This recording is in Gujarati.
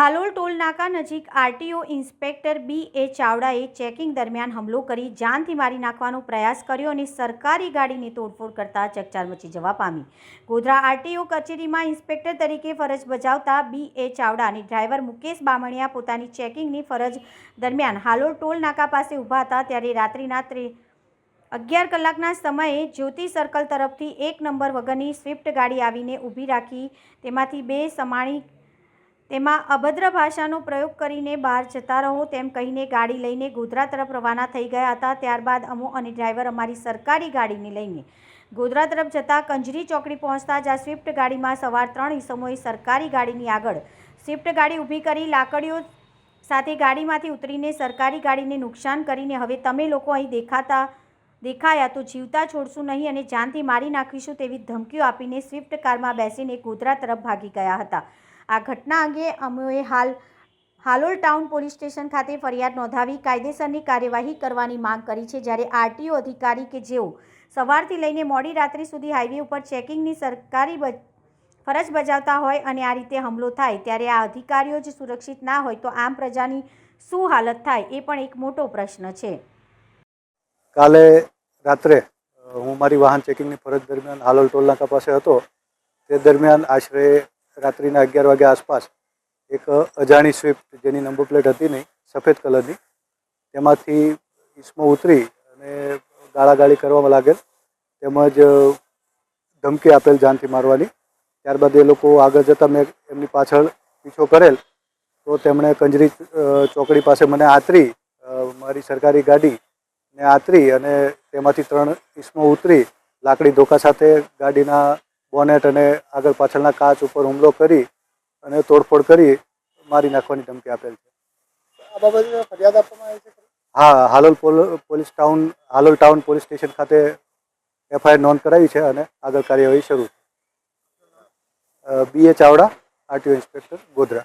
હાલોલ ટોલ નાકા નજીક આરટીઓ ઇન્સ્પેક્ટર બી એ ચાવડાએ ચેકિંગ દરમિયાન હુમલો કરી જાનથી મારી નાખવાનો પ્રયાસ કર્યો અને સરકારી ગાડીની તોડફોડ કરતા ચકચાર મચી જવા પામી. ગોધરા આરટીઓ કચેરીમાં ઇન્સ્પેક્ટર તરીકે ફરજ બજાવતા બી એ ચાવડા અને ડ્રાઈવર મુકેશ બામણિયા પોતાની ચેકિંગની ફરજ દરમિયાન હાલોલ ટોલ નાકા પાસે ઊભા હતા ત્યારે રાત્રિના ત્રે અગિયાર કલાકના સમયે જ્યોતિ સર્કલ તરફથી એક નંબર વગરની સ્વિફ્ટ ગાડી આવીને ઊભી રાખી. તેમાંથી બે સમાણી તેમાં અભદ્ર ભાષાનો પ્રયોગ કરીને બહાર જતા રહો તેમ કહીને ગાડી લઈને ગોધરા તરફ રવાના થઈ ગયા હતા. ત્યારબાદ અમો અને ડ્રાઈવર અમારી સરકારી ગાડીને લઈને ગોધરા તરફ જતાં કંજરી ચોકડી પહોંચતા જ આ સ્વિફ્ટ ગાડીમાં સવાર ત્રણ ઇસમોએ સરકારી ગાડીની આગળ સ્વિફ્ટ ગાડી ઊભી કરી લાકડીઓ સાથે ગાડીમાંથી ઉતરીને સરકારી ગાડીને નુકસાન કરીને હવે તમે લોકો અહીં દેખાતા દેખાયા તો જીવતા છોડશું નહીં અને જાનથી મારી નાખીશું તેવી ધમકીઓ આપીને સ્વિફ્ટ કારમાં બેસીને ગોધરા તરફ ભાગી ગયા હતા. આ ઘટના અંગે અમોએ હાલ હાલોલ ટાઉન પોલીસ સ્ટેશન ખાતે ફરિયાદ નોંધાવી કાયદેસરની કાર્યવાહી કરવાની માંગ કરી છે, જ્યારે આરટીઓ અધિકારી કે જેઓ સવારથી લઈને મોડી રાત્રિ સુધી હાઈવે ઉપર ચેકિંગની સરકારી ફરજ બજાવતા હોય અને આ રીતે હુમલો થાય, ત્યારે આ અધિકારીઓ જ સુરક્ષિત ના હોય તો આમ પ્રજાની શું હાલત થાય એ પણ એક મોટો પ્રશ્ન છે. કાલે રાત્રે હું મારી વાહન ચેકિંગની ફરજ દરમિયાન હાલોલ ટોલનાકા પાસે હતો. તે દરમિયાન આશરે રાત્રિના અગિયાર વાગ્યા આસપાસ એક અજાણી સ્વિફ્ટ જેની નંબર પ્લેટ હતી નહીં, સફેદ કલરની, તેમાંથી ઈસમો ઉતરી અને ગાળાગાળી કરવામાં લાગેલ, તેમજ ધમકી આપેલ જાનથી મારવાની. ત્યારબાદ એ લોકો આગળ જતાં મેં એમની પાછળ પીછો કરેલ, તો તેમણે કંજરી ચોકડી પાસે મને આતરી મારી સરકારી ગાડી ને આતરી અને તેમાંથી ત્રણ ઈસમો ઉતરી લાકડી ધોકા સાથે ગાડીના બોનેટ અને આગળ પાછળના કાચ ઉપર હુમલો કરી અને તોડફોડ કરી મારી નાખવાની ધમકી આપેલ છે. આ બાબતે ફરિયાદ આપવામાં આવી છે હા Halol pole- police town Halol town police station ખાતે એફઆઈઆર નોંધ કરાવી છે અને આગળ કાર્યવાહી શરૂ B A Chavda RTO inspector Godhra.